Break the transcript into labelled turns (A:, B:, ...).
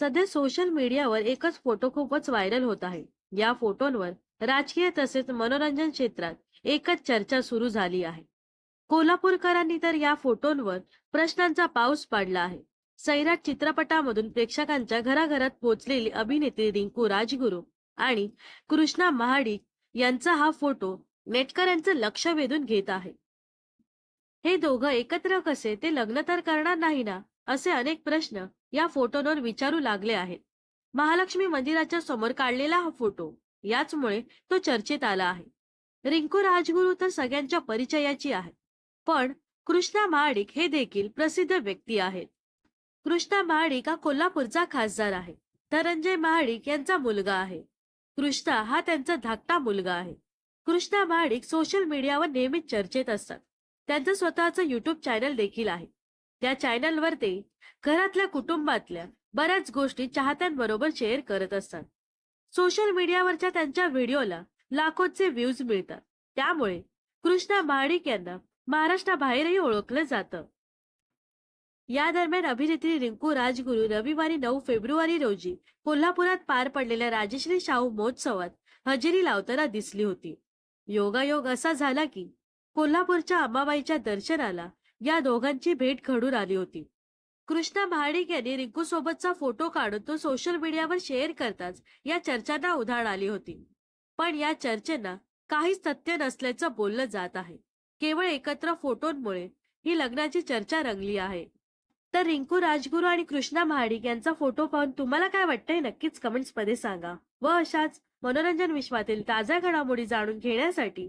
A: सध्या सोशल मीडियावर एकच फोटो खूपच व्हायरल होत आहे. या फोटोंवर राजकीय तसेच मनोरंजन क्षेत्रात एकच चर्चा सुरू झाली आहे. कोल्हापूरकरांनी तर या फोटोंवर प्रश्नांचा पाऊस पाडला आहे. सैराट चित्रपटामधून प्रेक्षकांच्या घराघरात पोहोचलेली अभिनेत्री रिंकू राजगुरू आणि कृष्णा महाडिक यांचा हा फोटो नेटकऱ्यांचं लक्ष वेधून घेत आहे. हे दोघं एकत्र कसे? ते लग्न तर करणार नाही ना? असे अनेक प्रश्न या फोटोंवर विचारू लागले आहेत. महालक्ष्मी मंदिराच्या समोर काढलेला हा फोटो याचमुळे तो चर्चेत आला आहे. रिंकू राजगुरू तर सगळ्यांच्या परिचयाची आहे पण कृष्णा महाडिक हे देखील प्रसिद्ध व्यक्ती आहेत. कृष्णा महाडिक हा कोल्हापूरचा खासदार आहे. धनंजय महाडिक यांचा मुलगा आहे. कृष्णा हा त्यांचा धाकटा मुलगा आहे. कृष्णा महाडिक सोशल मीडियावर नेहमीच चर्चेत असतात. त्यांचं स्वतःचं युट्यूब चॅनल देखील आहे. त्या चॅनलवर ते घरातल्या कुटुंबातल्या बऱ्याच गोष्टी चाहत्यांबरोबर शेअर करत असतात. सोशल मीडियावरच्या त्यांच्या व्हिडिओला लाखोचे व्ह्यूज मिळतात. त्यामुळे कृष्णा महाडिक यांना महाराष्ट्राबाहेरही ओळखलं जातं. या दरम्यान अभिनेत्री रिंकू राजगुरू रविवारी नऊ फेब्रुवारी रोजी कोल्हापुरात पार पडलेल्या राजश्री शाहू महोत्सवात हजेरी लावताना दिसली होती. योगायोग असा झाला की कोल्हापूरच्या अंबाबाईच्या दर्शनाला या दोघांची भेट घडून आली होती. कृष्णा महाडिक यांनी रिंकू सोबतचा फोटो काढून तो सोशल मीडियावर शेअर करताच या चर्चांना उधाण आली होती. पण या चर्चेना काहीच तथ्य नसल्याचं बोललं जात आहे. केवळ एकत्र फोटोंमुळे ही लग्नाची चर्चा रंगली आहे. तर रिंकू राजगुरू आणि कृष्णा महाडिक यांचा फोटो पाहून तुम्हाला काय वाटतंय नक्कीच कमेंट्समध्ये सांगा. व अशाच मनोरंजन विश्वातील ताज्या घडामोडी जाणून घेण्यासाठी